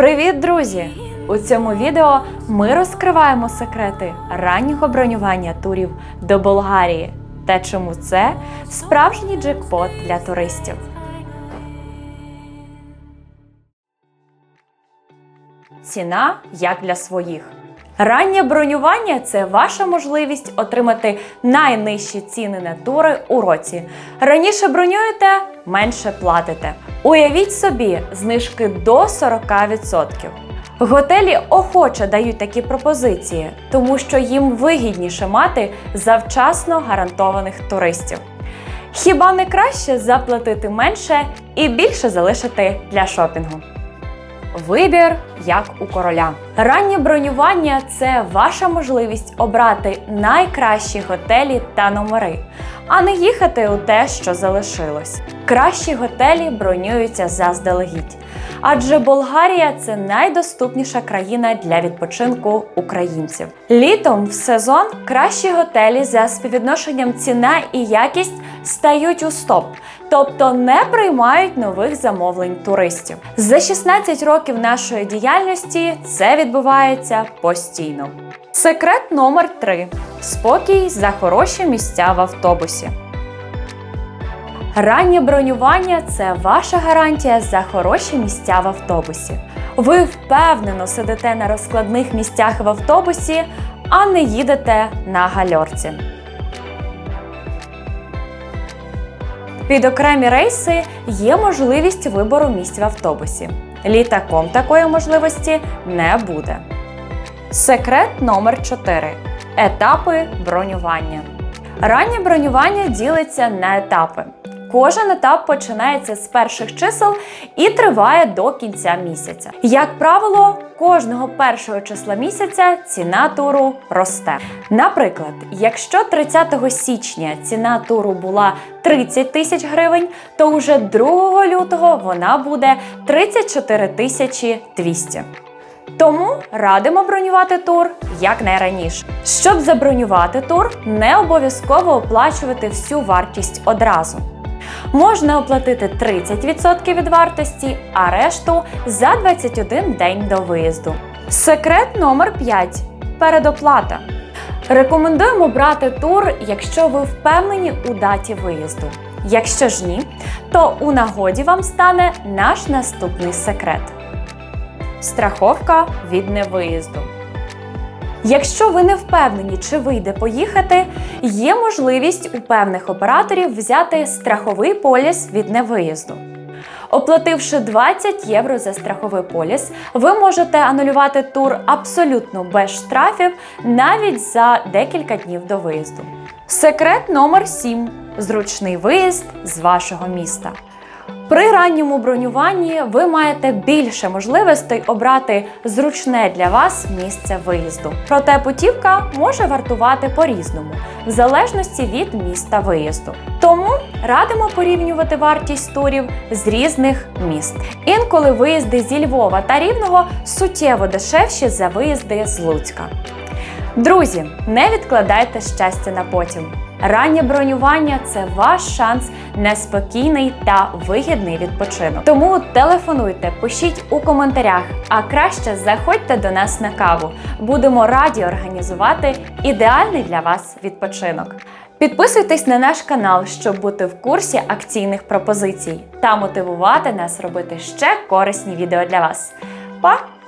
Привіт, друзі! У цьому відео ми розкриваємо секрети раннього бронювання турів до Болгарії та чому це справжній джекпот для туристів. Ціна як для своїх. Раннє бронювання це ваша можливість отримати найнижчі ціни на тури у році. Раніше бронюєте, менше платите. Уявіть собі, знижки до 40%. Готелі охоче дають такі пропозиції, тому що їм вигідніше мати завчасно гарантованих туристів. Хіба не краще заплатити менше і більше залишити для шопінгу? Вибір як у короля. Раннє бронювання це ваша можливість обрати найкращі готелі та номери, а не їхати у те, що залишилось. Кращі готелі бронюються заздалегідь, адже Болгарія це найдоступніша країна для відпочинку українців. Літом в сезон кращі готелі за співвідношенням ціна і якість стають у стоп, тобто не приймають нових замовлень туристів. За 16 років нашої діяльності це відбувається постійно. Секрет номер 3 спокій за хороші місця в автобусі. Раннє бронювання це ваша гарантія за хороші місця в автобусі. Ви впевнено сидите на розкладних місцях в автобусі, а не їдете на гальорці. Під окремі рейси є можливість вибору місць в автобусі. Літаком такої можливості не буде. Секрет номер 4. Етапи бронювання. Раннє бронювання ділиться на етапи. Кожен етап починається з перших чисел і триває до кінця місяця. Як правило, кожного першого числа місяця ціна туру росте. Наприклад, якщо 30 січня ціна туру була 30 тисяч гривень, то вже 2 лютого вона буде 34 тисячі 200. Тому радимо бронювати тур якнайраніше. Щоб забронювати тур, не обов'язково оплачувати всю вартість одразу. Можна оплатити 30% від вартості, а решту за 21 день до виїзду. Секрет номер 5. Передоплата. Рекомендуємо брати тур, якщо ви впевнені у даті виїзду. Якщо ж ні, то у нагоді вам стане наш наступний секрет. Страховка від невиїзду. Якщо ви не впевнені, чи вийде поїхати, є можливість у певних операторів взяти страховий поліс від невиїзду. Оплативши 20 євро за страховий поліс, ви можете анулювати тур абсолютно без штрафів навіть за декілька днів до виїзду. Секрет номер 7. Зручний виїзд з вашого міста. При ранньому бронюванні ви маєте більше можливостей обрати зручне для вас місце виїзду. Проте путівка може вартувати по-різному, в залежності від міста виїзду. Тому радимо порівнювати вартість турів з різних міст. Інколи виїзди зі Львова та Рівного суттєво дешевші за виїзди з Луцька. Друзі, не відкладайте щастя на потім. Раннє бронювання це ваш шанс на спокійний та вигідний відпочинок. Тому телефонуйте, пишіть у коментарях, а краще заходьте до нас на каву. Будемо раді організувати ідеальний для вас відпочинок. Підписуйтесь на наш канал, щоб бути в курсі акційних пропозицій та мотивувати нас робити ще корисні відео для вас. Па!